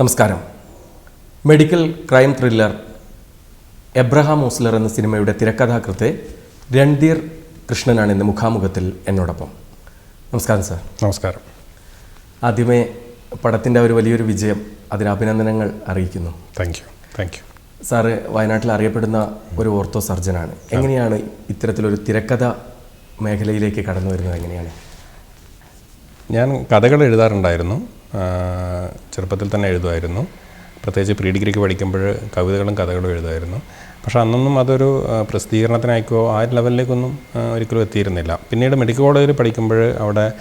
നമസ്കാരം. Medical crime thriller Abraham Ozler എന്ന സിനിമയുടെ തിരക്കഥാകൃത്തെ രൺധീർ കൃഷ്ണനാണ് ഇന്ന് മുഖാമുഖത്തിൽ എന്നോടൊപ്പം. നമസ്കാരം സാർ. നമസ്കാരം. ആദ്യമേ പടത്തിന്റെ ഒരു വലിയൊരു വിജയം അതിന് അഭിനന്ദനങ്ങൾ അറിയിക്കുന്നു. Thank you thank you sir വയനാട്ടിൽ അറിയപ്പെടുന്ന ഒരു ഓർത്തോ സർജനാണ്. എങ്ങനെയാണ് ഇത്തരത്തിലൊരു തിരക്കഥ മേഖലയിലേക്ക് കടന്നു വരുന്നത്? എങ്ങനെയാണ്? ഞാൻ കഥകൾ എഴുതാറുണ്ടായിരുന്നു. ചെറുപ്പത്തിൽ തന്നെ എഴുതുമായിരുന്നു. പ്രത്യേകിച്ച് പ്രീ ഡിഗ്രിക്ക് പഠിക്കുമ്പോൾ കവിതകളും കഥകളും എഴുതുമായിരുന്നു. പക്ഷേ അന്നൊന്നും അതൊരു പ്രസിദ്ധീകരണത്തിനായിക്കോ ആ ലെവലിലേക്കൊന്നും ഒരിക്കലും എത്തിയിരുന്നില്ല. പിന്നീട് മെഡിക്കൽ കോളേജിൽ പഠിക്കുമ്പോൾ അവിടെ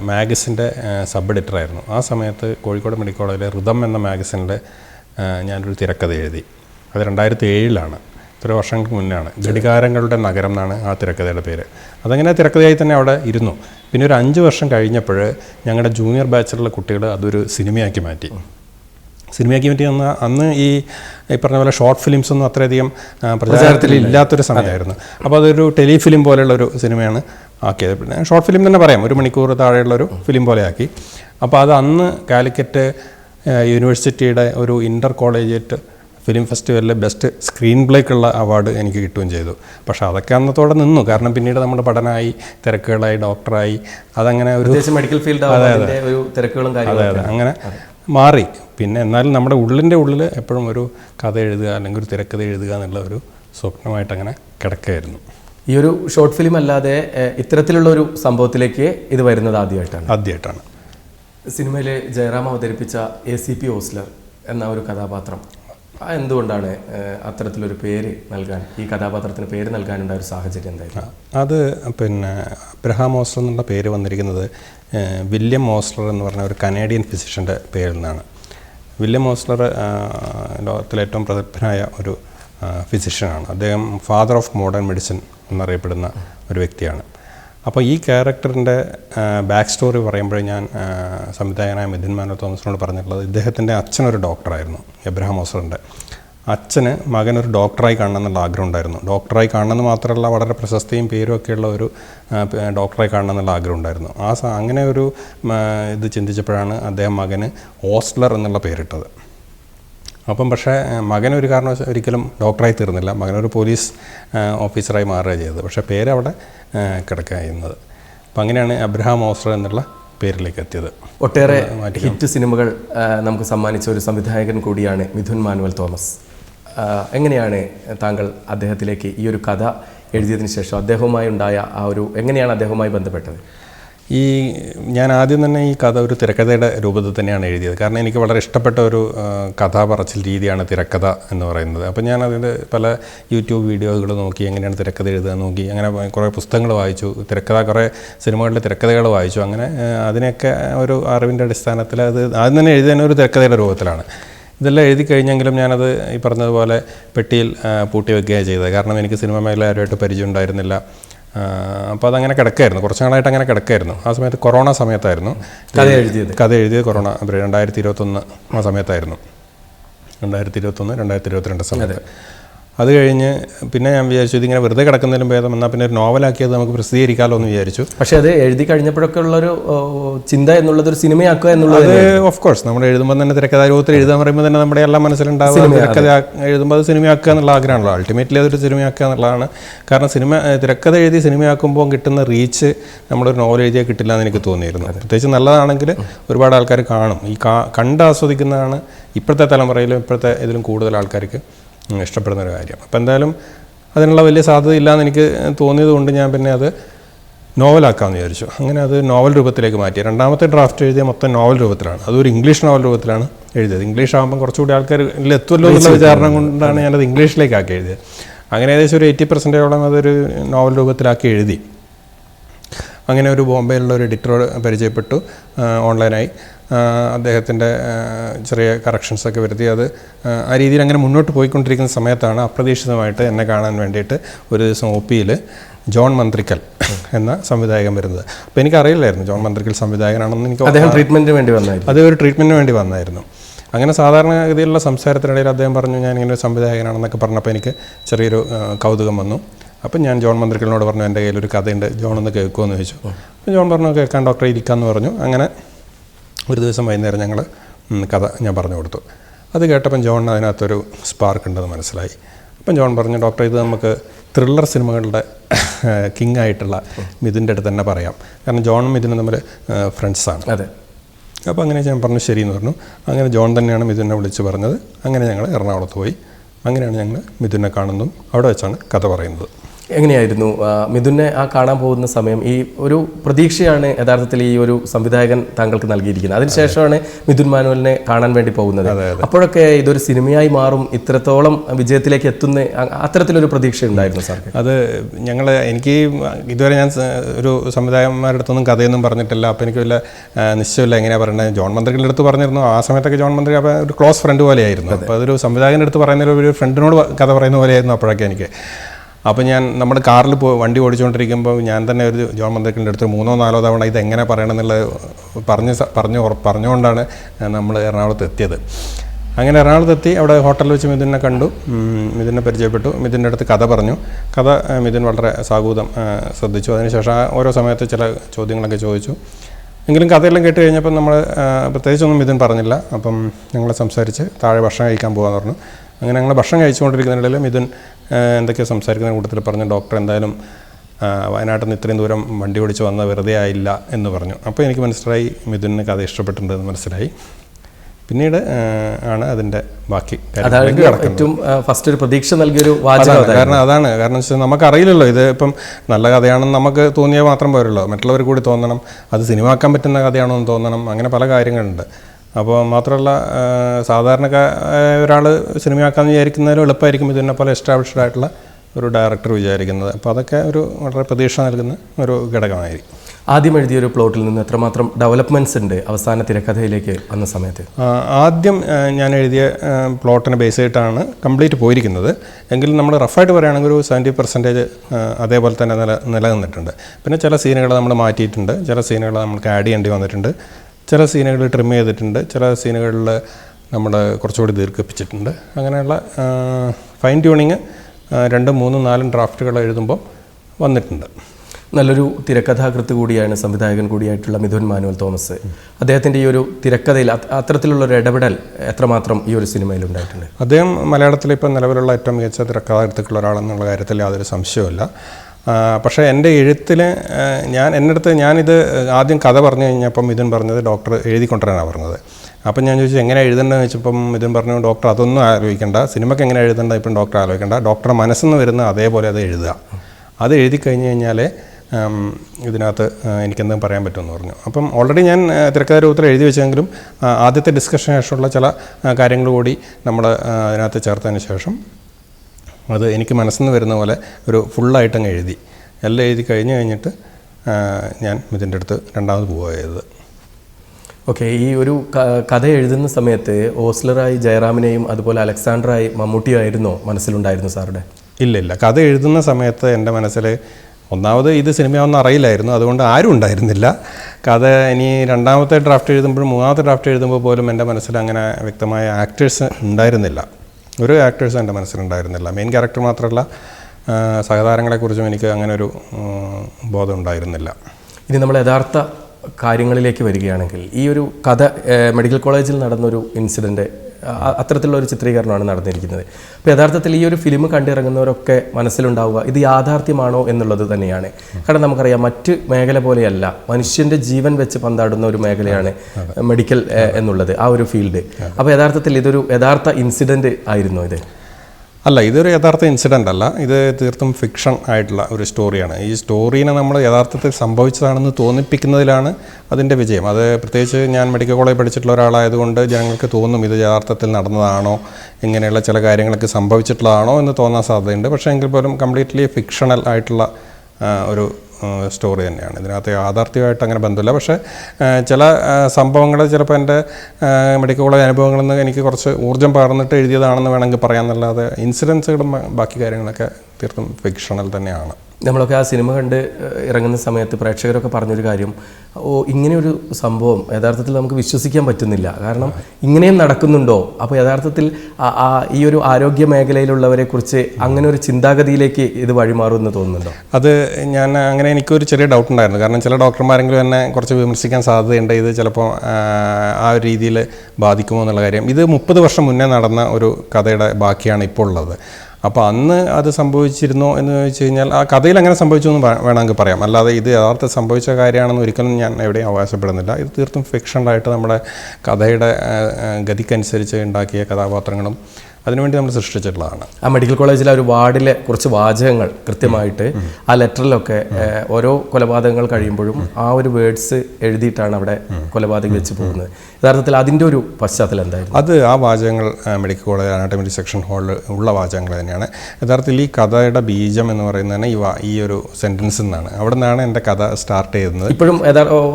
മാഗസിന്റെ സബ് എഡിറ്റർ ആയിരുന്നു. ആ സമയത്ത് കോഴിക്കോട് മെഡിക്കൽ കോളേജിലെ ഋതം എന്ന മാഗസിനിൽ ഞാനൊരു തിരക്കഥ എഴുതി. അത് രണ്ടായിരത്തി ഏഴിലാണ്. ഇത്ര വർഷങ്ങൾക്ക് മുന്നാണ്? ഘടികാരങ്ങളുടെ നഗരം എന്നാണ് ആ തിരക്കഥയുടെ പേര്. അതങ്ങനെ തിരക്കഥയായി തന്നെ അവിടെ ഇരുന്നു. പിന്നെ ഒരു അഞ്ച് വർഷം കഴിഞ്ഞപ്പോൾ ഞങ്ങളുടെ ജൂനിയർ ബാച്ചിലുള്ള കുട്ടികൾ അതൊരു സിനിമയാക്കി മാറ്റി. സിനിമയാക്കി മാറ്റി അന്ന് അന്ന് ഈ ഈ പറഞ്ഞ പോലെ ഷോർട്ട് ഫിലിംസ് ഒന്നും അത്രയധികം പ്രചാരത്തിൽ ഇല്ലാത്തൊരു സമയമായിരുന്നു. അപ്പോൾ അതൊരു ടെലിഫിലിം പോലെയുള്ള ഒരു സിനിമയാണ് ആക്കിയത്. പിന്നെ ഷോർട്ട് ഫിലിം തന്നെ പറയാം. ഒരു മണിക്കൂർ താഴെയുള്ള ഒരു ഫിലിം പോലെ ആക്കി അപ്പോൾ അത് അന്ന് കാലിക്കറ്റ് യൂണിവേഴ്സിറ്റിയുടെ ഒരു ഇന്റർ കോളേജിയറ്റ് ഫിലിം ഫെസ്റ്റിവലിലെ ബെസ്റ്റ് സ്ക്രീൻ പ്ലേക്കുള്ള അവാർഡ് എനിക്ക് കിട്ടുകയും ചെയ്തു. പക്ഷേ അതൊക്കെ അന്നത്തോടെ നിന്നു. കാരണം പിന്നീട് നമ്മുടെ പഠനമായി തിരക്കുകളായി ഡോക്ടറായി അതങ്ങനെ ഒരു മെഡിക്കൽ ഫീൽഡ് അതിന്റെ ഒരു തിരക്കുകളും അതെ അതെ. അങ്ങനെ മാറി. പിന്നെ എന്നാലും നമ്മുടെ ഉള്ളിന്റെ ഉള്ളിൽ എപ്പോഴും ഒരു കഥ എഴുതുക അല്ലെങ്കിൽ ഒരു തിരക്കഥ എഴുതുക എന്നുള്ള ഒരു സ്വപ്നമായിട്ട് അങ്ങനെ കിടക്കുകയായിരുന്നു. ഈ ഒരു ഷോർട്ട് ഫിലിം അല്ലാതെ ഇത്തരത്തിലുള്ള ഒരു സംഭവത്തിലേക്ക് ഇത് വരുന്നത് ആദ്യമായിട്ടാണ്. ആദ്യമായിട്ടാണ്. സിനിമയിലെ ജയറാം അവതരിപ്പിച്ച എ സി പി ഓസ്ലർ എന്ന ഒരു കഥാപാത്രം. ആ എന്തുകൊണ്ടാണ് അത്തരത്തിലൊരു പേര് നൽകാൻ ഈ കഥാപാത്രത്തിന് പേര് നൽകാനുണ്ടായ ഒരു സാഹചര്യം എന്തായിരുന്നു? അത് പിന്നെ അബ്രഹാം മോസ്ലർ എന്നുള്ള പേര് വന്നിരിക്കുന്നത് വില്യം മോസ്ലർ എന്ന് പറഞ്ഞ ഒരു കനേഡിയൻ ഫിസിഷ്യന്റെ പേരിൽ നിന്നാണ്. വില്യം മോസ്ലർ ആ, ലോകത്തിലെ ഏറ്റവും പ്രഗത്ഭനായ ഒരു ഫിസിഷ്യനാണ്. അദ്ദേഹം ഫാദർ ഓഫ് മോഡേൺ മെഡിസിൻ എന്നറിയപ്പെടുന്ന ഒരു വ്യക്തിയാണ്. അപ്പോൾ ഈ ക്യാരക്ടറിന്റെ ബാക്ക് സ്റ്റോറി പറയുമ്പോൾ ഞാൻ സംവിധായകനായ മിഥുൻ മാനോ തോമസിനോട് പറഞ്ഞിട്ടുള്ളത് ഇദ്ദേഹത്തിന്റെ അച്ഛനൊരു ഡോക്ടറായിരുന്നു എബ്രഹാം ഓസറിന്റെ അച്ഛന് മകനൊരു ഡോക്ടറായി കാണണം എന്നുള്ള ആഗ്രഹം ഉണ്ടായിരുന്നു. ഡോക്ടറായി കാണണമെന്ന് മാത്രമല്ല വളരെ പ്രശസ്തിയും പേരും ഒക്കെയുള്ള ഒരു ഡോക്ടറായി കാണണം എന്നുള്ള ആഗ്രഹം ഉണ്ടായിരുന്നു. ആ അങ്ങനെ ഒരു ഇത് ചിന്തിച്ചപ്പോഴാണ് അദ്ദേഹം മകന് ഓസ്ലർ എന്നുള്ള പേരിട്ടത്. അപ്പം പക്ഷേ മകൻ മകനൊരു കാരണവശാൽ ഒരിക്കലും ഡോക്ടറായി തീർന്നില്ല. മകനൊരു പോലീസ് ഓഫീസറായി മാറുക ചെയ്തത്. പക്ഷേ പേരവിടെ കിടക്കുകയായിരുന്നത്. അപ്പം അങ്ങനെയാണ് അബ്രഹാം ഓസ്റ്റർ എന്നുള്ള പേരിലേക്ക് എത്തിയത്. ഒട്ടേറെ ഹിറ്റ് സിനിമകൾ നമുക്ക് സമ്മാനിച്ച ഒരു സംവിധായകൻ കൂടിയാണ് മിഥുൻ മാനുവൽ തോമസ്. എങ്ങനെയാണ് താങ്കൾ അദ്ദേഹത്തിലേക്ക് ഈ ഒരു കഥ എഴുതിയതിന് ശേഷം അദ്ദേഹവുമായി ഉണ്ടായ ആ ഒരു എങ്ങനെയാണ് അദ്ദേഹവുമായി ബന്ധപ്പെട്ടത്? ഈ ഞാൻ ആദ്യം തന്നെ ഈ കഥ ഒരു തിരക്കഥയുടെ രൂപത്തിൽ തന്നെയാണ് എഴുതിയത്. കാരണം എനിക്ക് വളരെ ഇഷ്ടപ്പെട്ട ഒരു കഥാ പറച്ചിൽ രീതിയാണ് തിരക്കഥ എന്ന് പറയുന്നത്. അപ്പോൾ ഞാൻ അതിന്റെ പല യൂട്യൂബ് വീഡിയോകൾ നോക്കി എങ്ങനെയാണ് തിരക്കഥ എഴുതുക നോക്കി അങ്ങനെ കുറേ പുസ്തകങ്ങൾ വായിച്ചു. തിരക്കഥ കുറേ സിനിമകളിലെ തിരക്കഥകൾ വായിച്ചു. അങ്ങനെ അതിനെയൊക്കെ ഒരു അറിവിന്റെ അടിസ്ഥാനത്തിൽ അത് ആദ്യം തന്നെ എഴുതിയ ഒരു തിരക്കഥയുടെ രൂപത്തിലാണ്. ഇതെല്ലാം എഴുതി കഴിഞ്ഞെങ്കിലും ഞാനത് ഈ പറഞ്ഞതുപോലെ പെട്ടിയിൽ പൂട്ടി വെക്കുകയാണ് ചെയ്തത്. കാരണം എനിക്ക് സിനിമ മേഖല ആരുമായിട്ട് പരിചയം ഉണ്ടായിരുന്നില്ല. അപ്പോൾ അതങ്ങനെ കിടക്കായിരുന്നു. കുറച്ച് നാളായിട്ട് അങ്ങനെ കിടക്കായിരുന്നു. ആ സമയത്ത് കൊറോണ സമയത്തായിരുന്നു. കഥ എഴുതിയത്? കഥ എഴുതിയത് കൊറോണ രണ്ടായിരത്തി ഇരുപത്തൊന്ന് ആ സമയത്തായിരുന്നു. രണ്ടായിരത്തി ഇരുപത്തൊന്ന് രണ്ടായിരത്തി ഇരുപത്തിരണ്ട് സമയത്ത് അത് കഴിഞ്ഞ് പിന്നെ ഞാൻ വിചാരിച്ചു ഇതിങ്ങനെ വെറുതെ കിടക്കുന്നതിലും ഭേദം എന്നാൽ പിന്നെ ഒരു നോവലാക്കിയത് നമുക്ക് പ്രസിദ്ധീകരിക്കാമല്ലോ എന്ന് വിചാരിച്ചു. പക്ഷേ അത് എഴുതി കഴിഞ്ഞപ്പോഴൊക്കെ ഉള്ളൊരു ഓ, ചിന്ത എന്നുള്ളത് ഒരു സിനിമയാക്കുക എന്നുള്ളത് ഓഫ് കോഴ്സ് നമ്മൾ എഴുതുമ്പോൾ തന്നെ തിരക്കഥാരൂപത്തിൽ എഴുതാൻ പറയുമ്പോൾ തന്നെ നമ്മുടെ എല്ലാം മനസ്സിലുണ്ടാവുക തിരക്കഥ എഴുതുമ്പോൾ അത് സിനിമയാക്കുക എന്നുള്ള ആഗ്രഹമാണല്ലോ. അൾട്ടിമേറ്റ്ലി അതൊരു സിനിമയാക്കുക എന്നുള്ളതാണ്. കാരണം സിനിമ തിരക്കഥ എഴുതി സിനിമയാക്കുമ്പോൾ കിട്ടുന്ന റീച്ച് നമ്മളൊരു നോവൽ എഴുതിയാൽ കിട്ടില്ല എന്ന് എനിക്ക് തോന്നിയിരുന്നു. പ്രത്യേകിച്ച് നല്ലതാണെങ്കിൽ ഒരുപാട് ആൾക്കാർ കാണും. ഈ കണ്ട് ആസ്വദിക്കുന്നതാണ് ഇപ്പോഴത്തെ തലമുറയിലും ഇപ്പോഴത്തെ ഇതിലും കൂടുതൽ ആൾക്കാർക്ക് ഇഷ്ടപ്പെടുന്ന ഒരു കാര്യം. അപ്പോൾ എന്തായാലും അതിനുള്ള വലിയ സാധ്യത ഇല്ലയെന്ന് എനിക്ക് തോന്നിയത് കൊണ്ട് ഞാൻ പിന്നെ അത് നോവലാക്കാമെന്ന് വിചാരിച്ചു. അങ്ങനെ അത് നോവൽ രൂപത്തിലേക്ക് മാറ്റി. രണ്ടാമത്തെ ഡ്രാഫ്റ്റ് എഴുതിയ മൊത്തം നോവൽ രൂപത്തിലാണ്. അതൊരു ഇംഗ്ലീഷ് നോവൽ രൂപത്തിലാണ് എഴുതിയത്. ഇംഗ്ലീഷ് ആകുമ്പോൾ കുറച്ചുകൂടി ആൾക്കാർ എത്തുമല്ലോ എന്നുള്ള വിചാരണം കൊണ്ടാണ് ഞാനത് ഇംഗ്ലീഷിലേക്ക് ആക്കി എഴുതിയത്. അങ്ങനെ ഏകദേശം ഒരു എയ്റ്റി പെർസെന്റേജോളം അതൊരു നോവൽ രൂപത്തിലാക്കി എഴുതി. അങ്ങനെ ഒരു ബോംബെയിലുള്ള ഒരു എഡിറ്ററോട് പരിചയപ്പെട്ടു ഓൺലൈനായി. അദ്ദേഹത്തിന്റെ ചെറിയ കറക്ഷൻസൊക്കെ വരുത്തി. അത് ആ, രീതിയിൽ അങ്ങനെ മുന്നോട്ട് പോയിക്കൊണ്ടിരിക്കുന്ന സമയത്താണ് അപ്രതീക്ഷിതമായിട്ട് എന്നെ കാണാൻ വേണ്ടിയിട്ട് ഒരു ദിവസം ഒ പിയിൽ ജോൺ മന്ത്രിക്കൽ എന്ന സംവിധായകൻ വരുന്നത്. അപ്പോൾ എനിക്കറിയില്ലായിരുന്നു ജോൺ മന്ത്രിക്കൽ സംവിധായകനാണെന്ന് എനിക്ക് അദ്ദേഹം ട്രീറ്റ്മെന്റിന് വേണ്ടി വന്നായിരുന്നു. അത് ഒരു ട്രീറ്റ്മെന്റിന് വേണ്ടി വന്നായിരുന്നു. അങ്ങനെ സാധാരണഗതിയിലുള്ള സംസാരത്തിനിടയിൽ അദ്ദേഹം പറഞ്ഞു ഞാൻ ഇങ്ങനെ ഒരു സംവിധായകനാണെന്നൊക്കെ പറഞ്ഞപ്പോൾ എനിക്ക് ചെറിയൊരു കൗതുകം വന്നു. അപ്പം ഞാൻ ജോൺ മന്ത്രിക്കലിനോട് പറഞ്ഞു എന്റെ കയ്യിൽ ഒരു കഥയുണ്ട് ജോൺ ഒന്ന് കേൾക്കുമെന്ന് ചോദിച്ചു. അപ്പോൾ ജോൺ പറഞ്ഞു കേൾക്കാൻ ഡോക്ടറെ ഇരിക്കാമെന്ന് പറഞ്ഞു. അങ്ങനെ ഒരു ദിവസം വൈകുന്നേരം ഞങ്ങൾ കഥ ഞാൻ പറഞ്ഞു കൊടുത്തു. അത് കേട്ടപ്പം ജോണിന് അതിനകത്തൊരു സ്പാർക്ക് ഉണ്ടെന്ന് മനസ്സിലായി. അപ്പം ജോൺ പറഞ്ഞു ഡോക്ടർ ഇത് നമുക്ക് ത്രില്ലർ സിനിമകളുടെ കിങ് ആയിട്ടുള്ള മിഥുന്റെ അടുത്ത് തന്നെ പറയാം. കാരണം ജോണും മിഥുനും തമ്മിൽ ഫ്രണ്ട്സാണ് അതെ. അപ്പോൾ അങ്ങനെ ഞാൻ പറഞ്ഞു ശരി എന്ന് പറഞ്ഞു. അങ്ങനെ ജോൺ തന്നെയാണ് മിഥുനെ വിളിച്ച് പറഞ്ഞത്. അങ്ങനെ ഞങ്ങൾ എറണാകുളത്ത് പോയി. അങ്ങനെയാണ് ഞങ്ങൾ മിഥുനെ കാണുന്നതും അവിടെ വെച്ചാണ് കഥ പറയുന്നത്. എങ്ങനെയായിരുന്നു? മിഥുനെ ആ കാണാൻ പോകുന്ന സമയം ഈ ഒരു പ്രതീക്ഷയാണ് യഥാർത്ഥത്തിൽ ഈ ഒരു സംവിധായകൻ താങ്കൾക്ക് നൽകിയിരിക്കുന്നത്. അതിനുശേഷമാണ് മിഥുൻ മാനുവലിനെ കാണാൻ വേണ്ടി പോകുന്നത്. അപ്പോഴൊക്കെ ഇതൊരു സിനിമയായി മാറും ഇത്രത്തോളം വിജയത്തിലേക്ക് എത്തുന്ന അത്തരത്തിലൊരു പ്രതീക്ഷ ഉണ്ടായിരുന്നു സാർ. അത് ഞങ്ങൾ എനിക്ക് ഇതുവരെ ഞാൻ ഒരു സംവിധായകന്മാരുടെ അടുത്തൊന്നും കഥയൊന്നും പറഞ്ഞിട്ടില്ല. അപ്പോൾ എനിക്ക് വല്ല നിശ്ചയമില്ല എങ്ങനെയാണ് പറയുന്നത് ജോൺ മന്ത്രികളുടെ അടുത്ത് പറഞ്ഞിരുന്നു. ആ സമയത്തൊക്കെ ജോൺ മന്ത്രി അപ്പോൾ ഒരു ക്ലോസ് ഫ്രണ്ട് പോലെയായിരുന്നു. അപ്പോൾ അതൊരു സംവിധായകന്റെ അടുത്ത് പറയുന്ന ഒരു ഫ്രണ്ടിനോട് കഥ പറയുന്ന പോലെയായിരുന്നു അപ്പോഴൊക്കെ എനിക്ക്. അപ്പോൾ ഞാൻ നമ്മുടെ കാറിൽ പോ വണ്ടി ഓടിച്ചുകൊണ്ടിരിക്കുമ്പോൾ ഞാൻ തന്നെ ഒരു ജോൺ മന്ത്രിക്കിന്റെ അടുത്ത് മൂന്നോ നാലോ തവണ ഇത് എങ്ങനെ പറയണമെന്നുള്ളത് പറഞ്ഞ് പറഞ്ഞു പറഞ്ഞ് പറഞ്ഞുകൊണ്ടാണ് നമ്മൾ എറണാകുളത്ത് എത്തിയത്. അങ്ങനെ എറണാകുളത്തെത്തി അവിടെ ഹോട്ടലിൽ വെച്ച് മിഥുനെ കണ്ടു. മിഥുനെ പരിചയപ്പെട്ടു. മിഥുന്റെ അടുത്ത് കഥ പറഞ്ഞു. കഥ മിഥുൻ വളരെ സാഗൂതം ശ്രദ്ധിച്ചു. അതിനുശേഷം ഓരോ സമയത്ത് ചില ചോദ്യങ്ങളൊക്കെ ചോദിച്ചു. എങ്കിലും കഥയെല്ലാം കേട്ട് കഴിഞ്ഞപ്പോൾ നമ്മൾ പ്രത്യേകിച്ചൊന്നും മിഥുൻ പറഞ്ഞില്ല. അപ്പം ഞങ്ങൾ സംസാരിച്ച് താഴെ ഭക്ഷണം കഴിക്കാൻ പോകാമെന്ന് പറഞ്ഞു. അങ്ങനെ ഞങ്ങൾ ഭക്ഷണം കഴിച്ചുകൊണ്ടിരിക്കുന്നതിനിടയിൽ മിഥുൻ എന്തൊക്കെയാണ് എന്തൊക്കെയോ സംസാരിക്കുന്ന കൂട്ടത്തിൽ പറഞ്ഞു ഡോക്ടർ എന്തായാലും വയനാട്ടിൽ നിന്ന് ഇത്രയും ദൂരം വണ്ടി ഓടിച്ച് വന്ന വെറുതെ ആയില്ല എന്ന് പറഞ്ഞു. അപ്പോൾ എനിക്ക് മനസ്സിലായി മിഥുനിന് കഥ ഇഷ്ടപ്പെട്ടിട്ടുണ്ടെന്ന് മനസ്സിലായി. പിന്നീട് ആണ് അതിന്റെ ബാക്കി ഏറ്റവും ഫസ്റ്റ് ഒരു പ്രതീക്ഷ നൽകിയൊരു വാചകം കാരണം അതാണ്. കാരണം വെച്ചാൽ നമുക്കറിയില്ലല്ലോ ഇത് ഇപ്പം നല്ല കഥയാണെന്ന് നമുക്ക് തോന്നിയാൽ മാത്രം പോരല്ലോ. മറ്റുള്ളവർ കൂടി തോന്നണം അത് സിനിമാക്കാൻ പറ്റുന്ന കഥയാണോ എന്ന് തോന്നണം അങ്ങനെ പല കാര്യങ്ങളുണ്ട്. അപ്പോൾ മാത്രമല്ല സാധാരണ ഒരാൾ സിനിമയാക്കാമെന്ന് വിചാരിക്കുന്നതിലും എളുപ്പമായിരിക്കും ഇതിനെ പോലെ എസ്റ്റാബ്ലിഷ്ഡ് ആയിട്ടുള്ള ഒരു ഡയറക്ടർ വിചാരിക്കുന്നത്. അപ്പോൾ അതൊക്കെ ഒരു വളരെ പ്രതീക്ഷ നൽകുന്ന ഒരു ഘടകമായിരിക്കും. ആദ്യം എഴുതിയ ഒരു പ്ലോട്ടിൽ നിന്ന് എത്രമാത്രം ഡെവലപ്മെന്റ്സ് ഉണ്ട് അവസാന തിരക്കഥയിലേക്ക് വന്ന സമയത്ത്? ആദ്യം ഞാൻ എഴുതിയ പ്ലോട്ടിനെ ബേസ് ചെയ്തിട്ടാണ് കംപ്ലീറ്റ് പോയിരിക്കുന്നത്. എങ്കിലും നമ്മൾ റഫായിട്ട് പറയുകയാണെങ്കിൽ ഒരു സെവന്റി പെർസെന്റേജ് അതേപോലെ തന്നെ നില നിലനിന്നിട്ടുണ്ട്. പിന്നെ ചില സീനുകൾ നമ്മൾ മാറ്റിയിട്ടുണ്ട്. ചില സീനുകൾ നമുക്ക് ആഡ് ചെയ്യേണ്ടി വന്നിട്ടുണ്ട്. ചില സീനുകൾ ട്രിം ചെയ്തിട്ടുണ്ട്. ചില സീനുകളിൽ നമ്മൾ കുറച്ചുകൂടി ദീർഘിപ്പിച്ചിട്ടുണ്ട്. അങ്ങനെയുള്ള ഫൈൻ ട്യൂണിങ് രണ്ടും മൂന്നും നാലും ഡ്രാഫ്റ്റുകൾ എഴുതുമ്പോൾ വന്നിട്ടുണ്ട്. നല്ലൊരു തിരക്കഥാകൃത്ത് കൂടിയാണ് സംവിധായകൻ കൂടിയായിട്ടുള്ള മിഥുൻ മാനുവൽ തോമസ്. അദ്ദേഹത്തിന്റെ ഈ ഒരു തിരക്കഥയിൽ അത് അത്തരത്തിലുള്ള ഒരു ഇടപെടൽ എത്രമാത്രം ഈ ഒരു സിനിമയിൽ ഉണ്ടായിട്ടുണ്ട്? അദ്ദേഹം മലയാളത്തിൽ ഇപ്പം നിലവിലുള്ള ഏറ്റവും മികച്ച തിരക്കഥാകൃത്തുക്കളുള്ള ഒരാളെന്നുള്ള കാര്യത്തിൽ യാതൊരു സംശയവുമില്ല. പക്ഷേ എന്റെ എഴുത്തിൽ ഞാൻ എന്റെ അടുത്ത് ഞാനിത് ആദ്യം കഥ പറഞ്ഞു കഴിഞ്ഞപ്പം മിഥുൻ പറഞ്ഞത് ഡോക്ടർ എഴുതിക്കൊണ്ടിരാനാണ് പറഞ്ഞത്. അപ്പം ഞാൻ ചോദിച്ചു എങ്ങനെ എഴുതേണ്ടതെന്ന് വെച്ചപ്പം മിഥുൻ പറഞ്ഞു ഡോക്ടർ അതൊന്നും ആലോചിക്കേണ്ട. സിനിമയ്ക്ക് എങ്ങനെ എഴുതേണ്ട ഇപ്പം ഡോക്ടർ ആലോചിക്കേണ്ട. ഡോക്ടറുടെ മനസ്സെന്ന് വരുന്ന അതേപോലെ അത് എഴുതുക. അത് എഴുതി കഴിഞ്ഞ് കഴിഞ്ഞാൽ ഇതിനകത്ത് എനിക്കെന്തും പറയാൻ പറ്റുമെന്ന് പറഞ്ഞു. അപ്പം ഓൾറെഡി ഞാൻ തിരക്കഥ രൂപത്തിൽ എഴുതി വെച്ചെങ്കിലും ആദ്യത്തെ ഡിസ്കഷന് ശേഷമുള്ള ചില കാര്യങ്ങൾ കൂടി നമ്മൾ അതിനകത്ത് ചേർത്തതിന് ശേഷം അത് എനിക്ക് മനസ്സിൽ നിന്ന് വരുന്ന പോലെ ഒരു ഫുള്ളായിട്ടങ്ങ് എഴുതി. എല്ലാം എഴുതി കഴിഞ്ഞ് കഴിഞ്ഞിട്ട് ഞാൻ ഇതിന്റെ അടുത്ത് രണ്ടാമത് പോവുകയത് ഓക്കെ ഈ ഒരു കഥ എഴുതുന്ന സമയത്ത് ഓസ്ലറായി ജയറാമിനെയും അതുപോലെ അലക്സാണ്ടറായി മമ്മൂട്ടിയായിരുന്നോ മനസ്സിലുണ്ടായിരുന്നു സാറുടെ? ഇല്ല ഇല്ല. കഥ എഴുതുന്ന സമയത്ത് എന്റെ മനസ്സിൽ ഒന്നാമത് ഇത് സിനിമയാണെന്ന് അറിയില്ലായിരുന്നു. അതുകൊണ്ട് ആരും ഉണ്ടായിരുന്നില്ല. കഥ ഇനി രണ്ടാമത്തെ ഡ്രാഫ്റ്റ് എഴുതുമ്പോഴും മൂന്നാമത്തെ ഡ്രാഫ്റ്റ് എഴുതുമ്പോൾ പോലും എന്റെ മനസ്സിൽ അങ്ങനെ വ്യക്തമായ ആക്ടേഴ്സ് ഉണ്ടായിരുന്നില്ല. ഒരു ആക്ടേഴ്സും എന്റെ മനസ്സിലുണ്ടായിരുന്നില്ല. മെയിൻ ക്യാരക്ടർ മാത്രമല്ല സഹതാരങ്ങളെക്കുറിച്ചും എനിക്ക് അങ്ങനെ ഒരു ബോധം ഉണ്ടായിരുന്നില്ല ഇനി നമ്മൾ യഥാർത്ഥ കാര്യങ്ങളിലേക്ക് വരികയാണെങ്കിൽ ഈ ഒരു കഥ മെഡിക്കൽ കോളേജിൽ നടന്നൊരു ഇൻസിഡന്റ് അത്തരത്തിലുള്ള ഒരു ചിത്രീകരണമാണ് നടന്നിരിക്കുന്നത്. അപ്പോൾ യഥാർത്ഥത്തിൽ ഈ ഒരു ഫിലിം കണ്ടിറങ്ങുന്നവരൊക്കെ മനസ്സിലുണ്ടാവുക ഇത് യാഥാർത്ഥ്യമാണോ എന്നുള്ളത് തന്നെയാണ്. കാരണം നമുക്കറിയാം മറ്റ് മേഖല പോലെയല്ല മനുഷ്യന്റെ ജീവൻ വെച്ച് പന്താടുന്ന ഒരു മേഖലയാണ് മെഡിക്കൽ എന്നുള്ളത് ആ ഒരു ഫീൽഡ് അപ്പോൾ യഥാർത്ഥത്തിൽ ഇതൊരു യഥാർത്ഥ ഇൻസിഡന്റ് ആയിരുന്നു ഇത്. അല്ല ഇതൊരു യഥാർത്ഥ ഇൻസിഡന്റ് അല്ല. ഇത് തീർത്തും ഫിക്ഷൻ ആയിട്ടുള്ള ഒരു സ്റ്റോറിയാണ് ഈ സ്റ്റോറീനെ നമ്മൾ യഥാർത്ഥത്തിൽ സംഭവിച്ചതാണെന്ന് തോന്നിപ്പിക്കുന്നതിലാണ് അതിന്റെ വിജയം. അത് പ്രത്യേകിച്ച് ഞാൻ മെഡിക്കൽ കോളേജ് പഠിച്ചിട്ടുള്ള ഒരാളായതുകൊണ്ട് ജനങ്ങൾക്ക് തോന്നും ഇത് യഥാർത്ഥത്തിൽ നടന്നതാണോ ഇങ്ങനെയുള്ള ചില കാര്യങ്ങളൊക്കെ സംഭവിച്ചിട്ടുള്ളതാണോ എന്ന് തോന്നാൻ സാധ്യതയുണ്ട്. പക്ഷേ എങ്കിൽ പോലും കംപ്ലീറ്റ്ലി ഫിക്ഷണൽ ആയിട്ടുള്ള ഒരു സ്റ്റോറി തന്നെയാണ്. ഇതിനകത്ത് യാഥാർത്ഥ്യമായിട്ട് അങ്ങനെ ബന്ധമില്ല. പക്ഷേ ചില സംഭവങ്ങൾ ചിലപ്പോൾ എന്റെ മെഡിക്കൽ കോളേജ് അനുഭവങ്ങളിൽ നിന്ന് എനിക്ക് കുറച്ച് ഊർജം പകർന്നിട്ട് എഴുതിയതാണെന്ന് വേണമെങ്കിൽ പറയാമെന്നല്ലാതെ ഇൻസിഡൻസുകളും ബാക്കി കാര്യങ്ങളൊക്കെ തീർത്തും ഫിക്ഷണൽ തന്നെയാണ്. നമ്മളൊക്കെ ആ സിനിമ കണ്ട് ഇറങ്ങുന്ന സമയത്ത് പ്രേക്ഷകരൊക്കെ പറഞ്ഞൊരു കാര്യം ഓ ഇങ്ങനെയൊരു സംഭവം യഥാർത്ഥത്തിൽ നമുക്ക് വിശ്വസിക്കാൻ പറ്റുന്നില്ല. കാരണം ഇങ്ങനെയും നടക്കുന്നുണ്ടോ? അപ്പോൾ യഥാർത്ഥത്തിൽ ഈ ഒരു ആരോഗ്യ മേഖലയിലുള്ളവരെ കുറിച്ച് അങ്ങനെ ഒരു ചിന്താഗതിയിലേക്ക് ഇത് വഴിമാറുമെന്ന് തോന്നുന്നുണ്ടോ? അത് ഞാൻ അങ്ങനെ എനിക്കൊരു ചെറിയ ഡൗട്ട് ഉണ്ടായിരുന്നു. കാരണം ചില ഡോക്ടർമാരെങ്കിലും എന്നെ കുറച്ച് വിമർശിക്കാൻ സാധ്യതയുണ്ട്. ഇത് ചിലപ്പോൾ ആ ഒരു രീതിയിൽ ബാധിക്കുമോ എന്നുള്ള കാര്യം. ഇത് മുപ്പത് വർഷം മുന്നേ നടന്ന ഒരു കഥയുടെ ബാക്കിയാണ് ഇപ്പോൾ ഉള്ളത്. അപ്പോൾ അന്ന് അത് സംഭവിച്ചിരുന്നോ എന്ന് ചോദിച്ചു കഴിഞ്ഞാൽ ആ കഥയിൽ അങ്ങനെ സംഭവിച്ചു എന്ന് വേണമെങ്കിൽ പറയാം. അല്ലാതെ ഇത് യഥാർത്ഥ സംഭവിച്ച കാര്യമാണെന്ന് ഒരിക്കലും ഞാൻ എവിടെയും അവകാശപ്പെടുന്നില്ല. ഇത് തീർത്തും ഫിക്ഷണലായിട്ട് നമ്മുടെ കഥയുടെ ഗതിക്കനുസരിച്ച് ഉണ്ടാക്കിയ കഥാപാത്രങ്ങളും അതിനുവേണ്ടി നമ്മൾ സൃഷ്ടിച്ചിട്ടുള്ളതാണ്. ആ മെഡിക്കൽ കോളേജിലെ ഒരു വാർഡിലെ കുറച്ച് വാചകങ്ങൾ കൃത്യമായിട്ട് ആ ലെറ്ററിലൊക്കെ ഓരോ കൊലപാതകങ്ങൾ കഴിയുമ്പോഴും ആ ഒരു വേർഡ്സ് എഴുതിയിട്ടാണ് അവിടെ കൊലപാതകം വെച്ച് പോകുന്നത്. യഥാർത്ഥത്തിൽ അതിന്റെ ഒരു പശ്ചാത്തലം എന്തായിരുന്നു? അത് ആ വാചകങ്ങൾ മെഡിക്കൽ കോളേജ് അനാട്ടമി സെക്ഷൻ ഹാളിൽ ഉള്ള വാചകങ്ങൾ തന്നെയാണ്. യഥാർത്ഥത്തിൽ ഈ കഥയുടെ ബീജം എന്ന് പറയുന്നത് തന്നെ ഈ ഈ ഒരു സെന്റൻസ് നിന്നാണ് അവിടെ നിന്നാണ് എന്റെ കഥ സ്റ്റാർട്ട് ചെയ്യുന്നത് ഇപ്പോഴും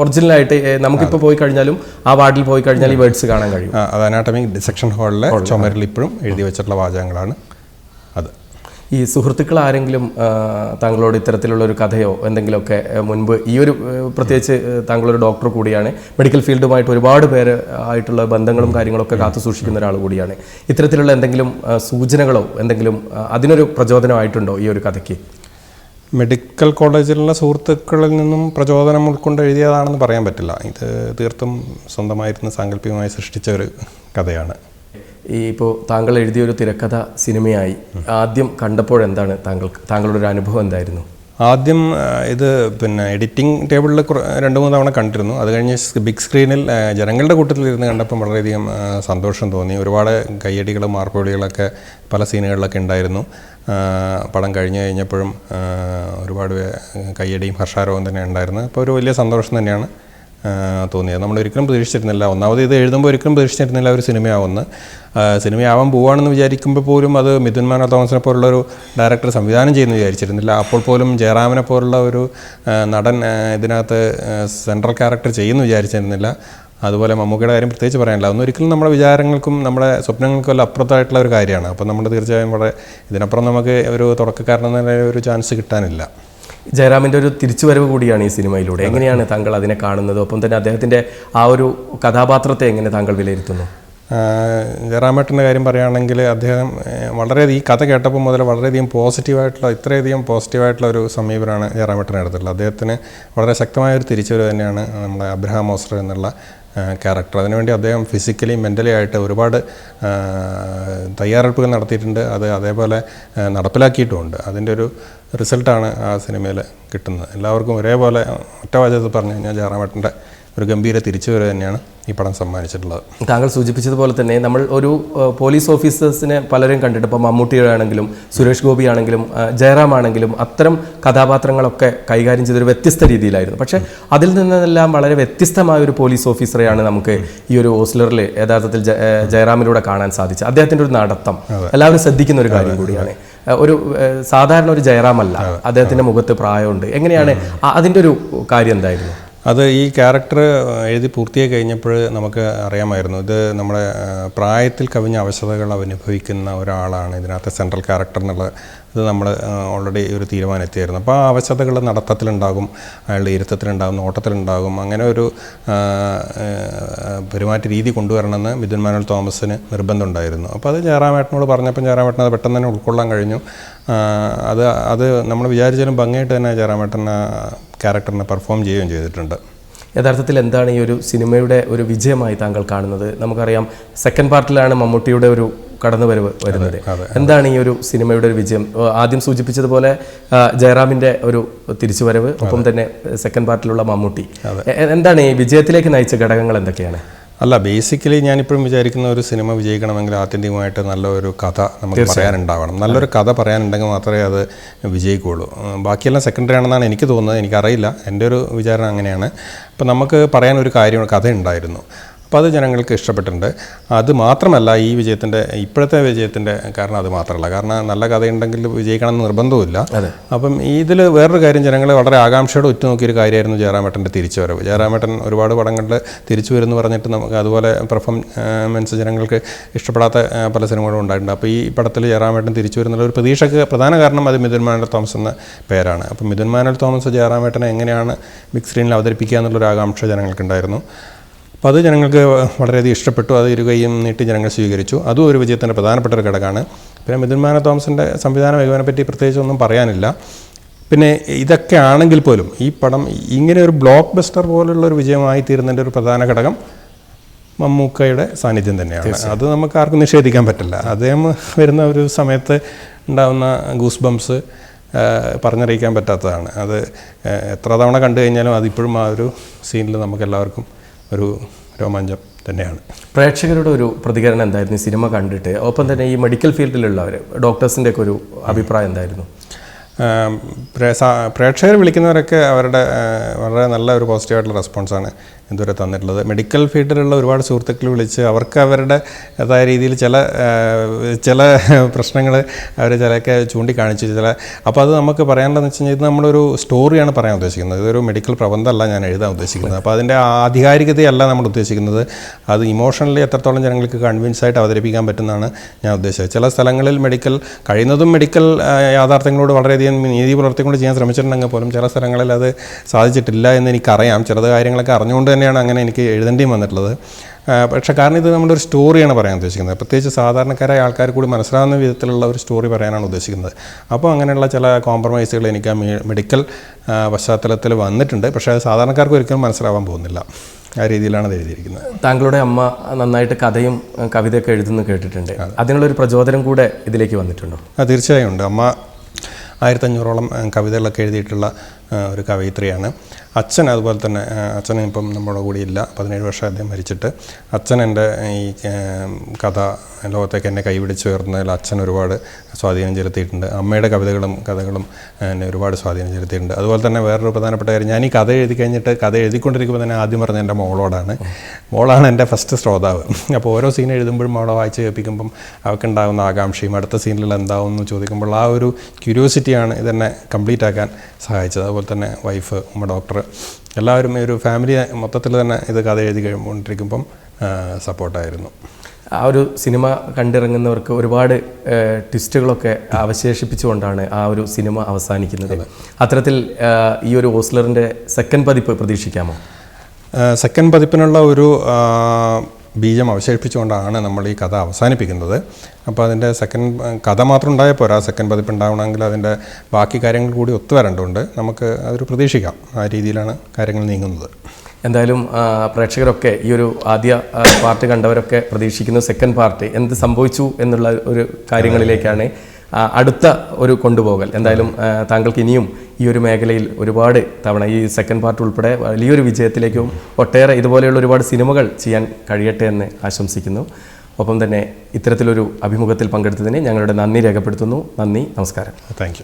ഒറിജിനലായിട്ട് നമുക്കിപ്പോൾ പോയി കഴിഞ്ഞാലും ആ വാർഡിൽ പോയി കഴിഞ്ഞാൽ ഈ വേർഡ്സ് കാണാൻ കഴിയും. അത് അനാട്ടമി സെക്ഷൻ ഹാളിലെ ചുമരിൽ ഇപ്പോഴും എഴുതി വെച്ചിട്ടുള്ള വാചകങ്ങളാണ് അത്. ഈ സുഹൃത്തുക്കൾ ആരെങ്കിലും താങ്കളോട് ഇത്തരത്തിലുള്ള ഒരു കഥയോ എന്തെങ്കിലുമൊക്കെ മുൻപ് ഈ ഒരു പ്രത്യേകിച്ച് താങ്കളൊരു ഡോക്ടർ കൂടിയാണ് മെഡിക്കൽ ഫീൽഡുമായിട്ട് ഒരുപാട് പേര് ആയിട്ടുള്ള ബന്ധങ്ങളും കാര്യങ്ങളൊക്കെ കാത്തു സൂക്ഷിക്കുന്ന ഒരാൾ കൂടിയാണ്. ഇത്തരത്തിലുള്ള എന്തെങ്കിലും സൂചനകളോ എന്തെങ്കിലും അതിനൊരു പ്രചോദനമായിട്ടുണ്ടോ ഈ ഒരു കഥയ്ക്ക്? മെഡിക്കൽ കോളേജിലുള്ള സുഹൃത്തുക്കളിൽ നിന്നും പ്രചോദനം ഉൾക്കൊണ്ട് എഴുതിയതാണെന്ന് പറയാൻ പറ്റില്ല. ഇത് തീർത്തും സ്വന്തമായിരുന്ന സാങ്കല്പികമായി സൃഷ്ടിച്ച ഒരു കഥയാണ്. ഈ ഇപ്പോൾ താങ്കൾ എഴുതിയ ഒരു തിരക്കഥ സിനിമയായി. ആദ്യം കണ്ടപ്പോൾ എന്താണ് താങ്കൾക്ക് താങ്കളുടെ ഒരു അനുഭവം എന്തായിരുന്നു? ആദ്യം ഇത് പിന്നെ എഡിറ്റിംഗ് ടേബിളിൽ രണ്ട് മൂന്ന് തവണ കണ്ടിരുന്നു. അത് കഴിഞ്ഞ് ബിഗ് സ്ക്രീനിൽ ജനങ്ങളുടെ കൂട്ടത്തിൽ ഇരുന്ന് കണ്ടപ്പം വളരെയധികം സന്തോഷം തോന്നി. ഒരുപാട് കയ്യടികളും മാർപ്പുവിളികളൊക്കെ പല സീനുകളിലൊക്കെ ഉണ്ടായിരുന്നു. പടം കഴിഞ്ഞ് കഴിഞ്ഞപ്പോഴും ഒരുപാട് കയ്യടിയും ഹർഷാരവും തന്നെ ഉണ്ടായിരുന്നു. അപ്പോൾ ഒരു വലിയ സന്തോഷം തന്നെയാണ്. തോന്നിയത്. നമ്മൾ ഒരിക്കലും പ്രതീക്ഷിച്ചിരുന്നില്ല. ഒന്നാമത് ഇത് എഴുതുമ്പോൾ ഒരിക്കലും പ്രതീക്ഷിച്ചിരുന്നില്ല ഒരു സിനിമയാവുന്ന സിനിമയാവാൻ പോവുകയാണെന്ന് വിചാരിക്കുമ്പോൾ പോലും അത് മിഥുൻ മാനോ തോമസിനെ പോലുള്ള ഒരു ഡയറക്ടർ സംവിധാനം ചെയ്യുന്നു വിചാരിച്ചിരുന്നില്ല. അപ്പോൾ പോലും ജയറാമിനെ പോലുള്ള ഒരു നടൻ ഇതിനകത്ത് സെൻട്രൽ ക്യാരക്ടർ ചെയ്യുന്നു വിചാരിച്ചിരുന്നില്ല. അതുപോലെ മമ്മൂക്കയുടെ കാര്യം പ്രത്യേകിച്ച് പറയാനില്ല. അതൊന്നും ഒരിക്കലും നമ്മുടെ വിചാരങ്ങൾക്കും നമ്മുടെ സ്വപ്നങ്ങൾക്കും എല്ലാം അപ്പുറത്തായിട്ടുള്ള ഒരു കാര്യമാണ്. അപ്പോൾ നമ്മൾ തീർച്ചയായും വളരെ ഇതിനപ്പുറം നമുക്ക് ഒരു തുടക്കക്കാരനെന്ന ഒരു ചാൻസ് കിട്ടാനില്ല. ജയറാമിന്റെ ഒരു തിരിച്ചുവരവ് കൂടിയാണ് ഈ സിനിമയിലൂടെ. എങ്ങനെയാണ് താങ്കൾ അതിനെ കാണുന്നത്? ഒപ്പം തന്നെ അദ്ദേഹത്തിന്റെ ആ ഒരു കഥാപാത്രത്തെ എങ്ങനെ താങ്കൾ വിലയിരുത്തുന്നു? ജയറാമേട്ടന്റെ കാര്യം പറയുകയാണെങ്കിൽ അദ്ദേഹം വളരെ വളരെയധികം ഈ കഥ കേട്ടപ്പോൾ മുതൽ വളരെയധികം പോസിറ്റീവായിട്ടുള്ള ഇത്രയധികം പോസിറ്റീവായിട്ടുള്ള ഒരു സമീപനമാണ് ജയറാമേട്ടന് അടുത്തുള്ളത്. അദ്ദേഹത്തിന് വളരെ ശക്തമായ ഒരു തിരിച്ചുവരവ് തന്നെയാണ് നമ്മുടെ അബ്രഹാം മോസ്റ്റർ എന്നുള്ള ക്യാരക്ടർ അതിനുവേണ്ടി അദ്ദേഹം ഫിസിക്കലി മെന്റലി ആയിട്ട് ഒരുപാട് തയ്യാറെടുപ്പുകൾ നടത്തിയിട്ടുണ്ട്. അത് അതേപോലെ നടപ്പിലാക്കിയിട്ടുമുണ്ട്. അതിന്റെ ഒരു റിസൾട്ടാണ് ആ സിനിമയിൽ കിട്ടുന്നത്. എല്ലാവർക്കും ഒരേപോലെ ഒറ്റ വാചകത്തിൽ പറഞ്ഞു കഴിഞ്ഞാൽ ജയറാമേട്ടന്റെ ഒരു ഗംഭീര തിരിച്ചുവരവ് തന്നെയാണ് ഈ പടം സമ്മാനിച്ചിട്ടുള്ളത്. താങ്കൾ സൂചിപ്പിച്ചതുപോലെ തന്നെ നമ്മൾ ഒരു പോലീസ് ഓഫീസേഴ്സിനെ പലരും കണ്ടിട്ട് ഇപ്പോൾ മമ്മൂട്ടിയുടെ ആണെങ്കിലും സുരേഷ് ഗോപി ആണെങ്കിലും ജയറാം ആണെങ്കിലും അത്തരം കഥാപാത്രങ്ങളൊക്കെ കൈകാര്യം ചെയ്തൊരു വ്യത്യസ്ത രീതിയിലായിരുന്നു. പക്ഷേ അതിൽ നിന്നെല്ലാം വളരെ വ്യത്യസ്തമായ ഒരു പോലീസ് ഓഫീസറെയാണ് നമുക്ക് ഈ ഒരു ഓസ്ലറിൽ യഥാർത്ഥത്തിൽ ജയറാമിലൂടെ കാണാൻ സാധിച്ചത്. അദ്ദേഹത്തിന്റെ ഒരു നടത്തം. എല്ലാവരും ശ്രദ്ധിക്കുന്ന ഒരു കാര്യം കൂടിയാണ്. ഒരു സാധാരണ ഒരു ജയറാമല്ല. അദ്ദേഹത്തിന്റെ മുഖത്ത് പ്രായമുണ്ട്. എങ്ങനെയാണ് അതിന്റെ ഒരു കാര്യം എന്തായിരുന്നു? അത് ഈ ക്യാരക്ടർ എഴുതി പൂർത്തിയായി കഴിഞ്ഞപ്പോൾ നമുക്ക് അറിയാമായിരുന്നു. ഇത് നമ്മുടെ പ്രായത്തിൽ കവിഞ്ഞ അവശതകൾ അനുഭവിക്കുന്ന ഒരാളാണ് ഇതിനകത്ത് സെൻട്രൽ ക്യാരക്ടർ എന്നുള്ള ഇത് നമ്മൾ ഓൾറെഡി ഒരു തീരുമാനം എത്തിയായിരുന്നു അപ്പോൾ ആ അവശതകൾ നടത്തത്തിലുണ്ടാകും അയാളുടെ ഇരുത്തത്തിലുണ്ടാകും നോട്ടത്തിലുണ്ടാകും അങ്ങനെ ഒരു പെരുമാറ്റ രീതി കൊണ്ടുവരണമെന്ന് മിഥുൻ മാനുവൽ തോമസിന് നിർബന്ധമുണ്ടായിരുന്നു. അപ്പോൾ അത് ജയറാമേട്ടനോട് പറഞ്ഞപ്പോൾ ജയറാമേട്ടൻ അത് പെട്ടെന്ന് തന്നെ ഉൾക്കൊള്ളാൻ കഴിഞ്ഞു. അത് അത് നമ്മൾ വിചാരിച്ചാലും ഭംഗിയായിട്ട് തന്നെ ജയറാമേട്ടൻ ക്യാരക്ടറിനെ പെർഫോം ചെയ്യുകയും ചെയ്തിട്ടുണ്ട്. യഥാർത്ഥത്തിൽ എന്താണ് ഈ ഒരു സിനിമയുടെ ഒരു വിജയമായി താങ്കൾ കാണുന്നത്? നമുക്കറിയാം സെക്കൻഡ് പാർട്ടിലാണ് മമ്മൂട്ടിയുടെ ഒരു കടന്നുവരവ് വരുന്നത്. എന്താണ് ഈ ഒരു സിനിമയുടെ ഒരു വിജയം? ആദ്യം സൂചിപ്പിച്ചതുപോലെ ജയറാമിന്റെ ഒരു തിരിച്ചുവരവ് ഒപ്പം തന്നെ സെക്കൻഡ് പാർട്ടിലുള്ള മമ്മൂട്ടി. എന്താണ് ഈ വിജയത്തിലേക്ക് നയിച്ച ഘടകങ്ങൾ എന്തൊക്കെയാണ്? അല്ല ബേസിക്കലി ഞാനിപ്പോഴും വിചാരിക്കുന്ന ഒരു സിനിമ വിജയിക്കണമെങ്കിൽ ആത്യന്തികമായിട്ട് നല്ലൊരു കഥ നമുക്ക് പറയാനുണ്ടാവണം. നല്ലൊരു കഥ പറയാനുണ്ടെങ്കിൽ മാത്രമേ അത് വിജയിക്കുകയുള്ളൂ. ബാക്കിയെല്ലാം സെക്കൻഡറി ആണെന്നാണ് എനിക്ക് തോന്നുന്നത്. എനിക്കറിയില്ല. എന്റെ ഒരു വിചാരം അങ്ങനെയാണ്. അപ്പോൾ നമുക്ക് പറയാൻ ഒരു കാര്യം കഥ ഉണ്ടായിരുന്നു അപ്പോൾ അത് ജനങ്ങൾക്ക് ഇഷ്ടപ്പെട്ടിട്ടുണ്ട്. അത് മാത്രമല്ല ഈ വിജയത്തിന്റെ ഇപ്പോഴത്തെ വിജയത്തിന്റെ കാരണം അത് മാത്രമല്ല. കാരണം നല്ല കഥയുണ്ടെങ്കിൽ വിജയിക്കണം എന്ന് നിർബന്ധമില്ല. അപ്പം ഇതിൽ വേറൊരു കാര്യം ജനങ്ങൾ വളരെ ആകാംക്ഷയോടെ ഉറ്റുനോക്കിയൊരു കാര്യമായിരുന്നു ജയറാമേട്ടന്റെ തിരിച്ചുവരവ്. ജയറാമേട്ടൻ ഒരുപാട് പടങ്ങളിൽ തിരിച്ചു വരുമെന്ന് പറഞ്ഞിട്ട് നമുക്ക് അതുപോലെ പെർഫോമൻസ് ജനങ്ങൾക്ക് ഇഷ്ടപ്പെടാത്ത പല സിനിമകളും ഉണ്ടായിട്ടുണ്ട്. അപ്പോൾ ഈ പടത്തിൽ ജയറാമേട്ടൻ തിരിച്ചു വരുന്നുള്ള ഒരു പ്രതീക്ഷയ്ക്ക് പ്രധാന കാരണം അത് മിഥുൻ മാനുവൽ തോമസ് എന്ന പേരാണ്. അപ്പം മിഥുൻ മാനുവൽ തോമസ് ജയറാമേട്ടനെ എങ്ങനെയാണ് ബിഗ് സ്ക്രീനിൽ അവതരിപ്പിക്കുക എന്നുള്ളൊരു ആകാംക്ഷ ജനങ്ങൾക്കുണ്ടായിരുന്നു. അപ്പോൾ അത് ജനങ്ങൾക്ക് വളരെയധികം ഇഷ്ടപ്പെട്ടു. അത് ഇരുകയും നീട്ടി ജനങ്ങൾ സ്വീകരിച്ചു. അതും ഒരു വിജയത്തിന്റെ പ്രധാനപ്പെട്ട ഒരു ഘടകമാണ്. പിന്നെ മിഥുൻമാന തോമസിന്റെ സംവിധാന മികവിനെ പറ്റി പ്രത്യേകിച്ച് ഒന്നും പറയാനില്ല. പിന്നെ ഇതൊക്കെ ആണെങ്കിൽ പോലും ഈ പടം ഇങ്ങനെ ഒരു ബ്ലോക്ക് ബസ്റ്റർ പോലുള്ള ഒരു വിജയമായി തീരുന്നതിന്റെ ഒരു പ്രധാന ഘടകം മമ്മൂക്കയുടെ സാന്നിധ്യം തന്നെയാണ്. അത് നമുക്ക് ആർക്കും നിഷേധിക്കാൻ പറ്റില്ല. അദ്ദേഹം വരുന്ന ഒരു സമയത്ത് ഉണ്ടാകുന്ന ഗൂസ് ബംസ് പറഞ്ഞറിയിക്കാൻ പറ്റാത്തതാണ്. അത് എത്ര തവണ കണ്ടു കഴിഞ്ഞാലും അതിപ്പോഴും ആ ഒരു സീനിൽ നമുക്ക് എല്ലാവർക്കും ഒരു രോമാഞ്ചം തന്നെയാണ്. പ്രേക്ഷകരുടെ ഒരു പ്രതികരണം എന്തായിരുന്നു? സിനിമ കണ്ടിട്ട്? ഒപ്പം തന്നെ ഈ മെഡിക്കൽ ഫീൽഡിലുള്ളവർ ഡോക്ടേഴ്സിന്റെ ഒക്കെ ഒരു അഭിപ്രായം എന്തായിരുന്നു? പ്രേക്ഷകർ വിളിക്കുന്നവരൊക്കെ അവരുടെ വളരെ നല്ല ഒരു പോസിറ്റീവായിട്ടുള്ള റെസ്പോൺസാണ് ഇതുവരെ തന്നിട്ടുള്ളത്. മെഡിക്കൽ ഫീൽഡിലുള്ള ഒരുപാട് സുഹൃത്തുക്കൾ വിളിച്ച് അവർക്ക് അവരുടെ അതായ രീതിയിൽ ചില ചില പ്രശ്നങ്ങൾ അവർ ചിലയൊക്കെ ചൂണ്ടിക്കാണിച്ചു. ചില അപ്പോൾ അത് നമുക്ക് പറയാനുള്ളതെന്ന് വെച്ച് കഴിഞ്ഞാൽ ഇത് നമ്മളൊരു സ്റ്റോറിയാണ് പറയാൻ ഉദ്ദേശിക്കുന്നത്. ഇതൊരു മെഡിക്കൽ പ്രബന്ധമല്ല ഞാൻ എഴുതാൻ ഉദ്ദേശിക്കുന്നത്. അപ്പോൾ അതിന്റെ ആധികാരികതയല്ല നമ്മൾ ഉദ്ദേശിക്കുന്നത്. അത് ഇമോഷണലി എത്രത്തോളം ജനങ്ങൾക്ക് കൺവിൻസ് ആയിട്ട് അവതരിപ്പിക്കാൻ പറ്റുന്നതാണ് ഞാൻ ഉദ്ദേശിച്ചത്. ചില സ്ഥലങ്ങളിൽ മെഡിക്കൽ കഴിയുന്നതും മെഡിക്കൽ യാഥാർത്ഥ്യങ്ങളോട് വളരെയധികം നീതി പുലർത്തിക്കൊണ്ട് ചെയ്യാൻ ശ്രമിച്ചിട്ടുണ്ടെങ്കിൽ പോലും ചില സ്ഥലങ്ങളിൽ അത് സാധിച്ചിട്ടില്ല എന്ന് എനിക്കറിയാം. ചിലത് കാര്യങ്ങളൊക്കെ അറിഞ്ഞുകൊണ്ട് തന്നെയാണ് അങ്ങനെ എനിക്ക് എഴുതേണ്ടിയും വന്നിട്ടുള്ളത്. പക്ഷേ കാരണം ഇത് നമ്മളൊരു സ്റ്റോറിയാണ് പറയാൻ ഉദ്ദേശിക്കുന്നത്. പ്രത്യേകിച്ച് സാധാരണക്കാരായ ആൾക്കാർ കൂടി മനസ്സിലാവുന്ന വിധത്തിലുള്ള ഒരു സ്റ്റോറി പറയാനാണ് ഉദ്ദേശിക്കുന്നത്. അപ്പോൾ അങ്ങനെയുള്ള ചില കോംപ്രമൈസുകൾ എനിക്ക് ആ മെഡിക്കൽ പശ്ചാത്തലത്തിൽ വന്നിട്ടുണ്ട്. പക്ഷേ അത് സാധാരണക്കാർക്ക് ഒരിക്കലും മനസ്സിലാവാൻ പോകുന്നില്ല. ആ രീതിയിലാണ് അത് എഴുതിയിരിക്കുന്നത്. താങ്കളുടെ അമ്മ നന്നായിട്ട് കഥയും കവിതയൊക്കെ എഴുതുന്നു കേട്ടിട്ടുണ്ട്. അതിനുള്ളൊരു പ്രചോദനം കൂടെ ഇതിലേക്ക് വന്നിട്ടുണ്ടോ? ആ തീർച്ചയായും ഉണ്ട്. അമ്മ ആയിരത്തഞ്ഞൂറോളം കവിതകളൊക്കെ എഴുതിയിട്ടുള്ള ഒരു കവയിത്രിയാണ്. അച്ഛൻ അതുപോലെ തന്നെ അച്ഛൻ ഇപ്പം നമ്മുടെ കൂടെ ഇല്ല. പതിനേഴ് വർഷം അദ്ദേഹം മരിച്ചിട്ട്. അച്ഛൻ എന്റെ ഈ കഥ ലോകത്തേക്ക് എന്നെ കൈപിടിച്ച് ഉയർന്നതിൽ അച്ഛൻ ഒരുപാട് സ്വാധീനം ചെലുത്തിയിട്ടുണ്ട്. അമ്മയുടെ കവിതകളും കഥകളും എന്നെ ഒരുപാട് സ്വാധീനം ചെലുത്തിയിട്ടുണ്ട്. അതുപോലെ തന്നെ വേറൊരു പ്രധാനപ്പെട്ട കാര്യം ഞാൻ ഈ കഥ എഴുതി കഴിഞ്ഞിട്ട് കഥ എഴുതിക്കൊണ്ടിരിക്കുമ്പോൾ തന്നെ ആദ്യം പറഞ്ഞ എന്റെ മോളോടാണ്. മോളാണ് എന്റെ ഫസ്റ്റ് ശ്രോതാവ്. അപ്പോൾ ഓരോ സീൻ എഴുതുമ്പോഴും മോളെ വായിച്ച് കേൾപ്പിക്കുമ്പം അവൾക്കുണ്ടാകുന്ന ആകാംക്ഷയും അടുത്ത സീനിൽ എന്താവും എന്ന് ചോദിക്കുമ്പോൾ ആ ഒരു ക്യൂരിയോസിറ്റിയാണ് ഇതെന്നെ കംപ്ലീറ്റ് ആക്കാൻ സഹായിച്ചത്. അതുപോലെ തന്നെ വൈഫ് ഉമ്മ ഡോക്ടർ എല്ലാവരും ഈ ഒരു ഫാമിലി മൊത്തത്തിൽ തന്നെ ഇത് കഥ എഴുതി കഴിയുമ്പോണ്ടിരിക്കുമ്പം സപ്പോർട്ടായിരുന്നു ആ ഒരു സിനിമ കണ്ടിറങ്ങുന്നവർക്ക് ഒരുപാട് ട്വിസ്റ്റുകളൊക്കെ അവശേഷിപ്പിച്ചുകൊണ്ടാണ് ആ ഒരു സിനിമ അവസാനിക്കുന്നത്. അത്തരത്തിൽ ഈ ഒരു ഓസ്ലറിന്റെ സെക്കൻഡ് പതിപ്പ് പ്രതീക്ഷിക്കാമോ? സെക്കൻഡ് പതിപ്പിനുള്ള ഒരു ബീജം അവശേഷിപ്പിച്ചുകൊണ്ടാണ് നമ്മൾ ഈ കഥ അവസാനിപ്പിക്കുന്നത്. അപ്പോൾ അതിന്റെ സെക്കൻഡ് കഥ മാത്രം ഉണ്ടായാൽ പോരാ. സെക്കൻഡ് പതിപ്പ് ഉണ്ടാവണമെങ്കിൽ അതിന്റെ ബാക്കി കാര്യങ്ങൾ കൂടി ഒത്തുവരേണ്ടതുണ്ട് നമുക്ക് അതൊരു പ്രതീക്ഷിക്കാം. ആ രീതിയിലാണ് കാര്യങ്ങൾ നീങ്ങുന്നത്. എന്തായാലും പ്രേക്ഷകരൊക്കെ ഈ ഒരു ആദ്യ പാർട്ട് കണ്ടവരൊക്കെ പ്രതീക്ഷിക്കുന്നു സെക്കൻഡ് പാർട്ട് എന്ത് സംഭവിച്ചു എന്നുള്ള ഒരു കാര്യങ്ങളിലേക്കാണ് അടുത്ത ഒരു കൊണ്ടുപോകൽ. എന്തായാലും താങ്കൾക്ക് ഇനിയും ഈ ഒരു മേഖലയിൽ ഒരുപാട് തവണ ഈ സെക്കൻഡ് പാർട്ട് ഉൾപ്പെടെ വലിയൊരു വിജയത്തിലേക്കും ഒട്ടേറെ ഇതുപോലെയുള്ള ഒരുപാട് സിനിമകൾ ചെയ്യാൻ കഴിയട്ടെ എന്ന് ആശംസിക്കുന്നു. ഒപ്പം തന്നെ ഇത്തരത്തിലൊരു അഭിമുഖത്തിൽ പങ്കെടുത്തതിന് ഞങ്ങളുടെ നന്ദി രേഖപ്പെടുത്തുന്നു. നന്ദി. നമസ്കാരം. താങ്ക്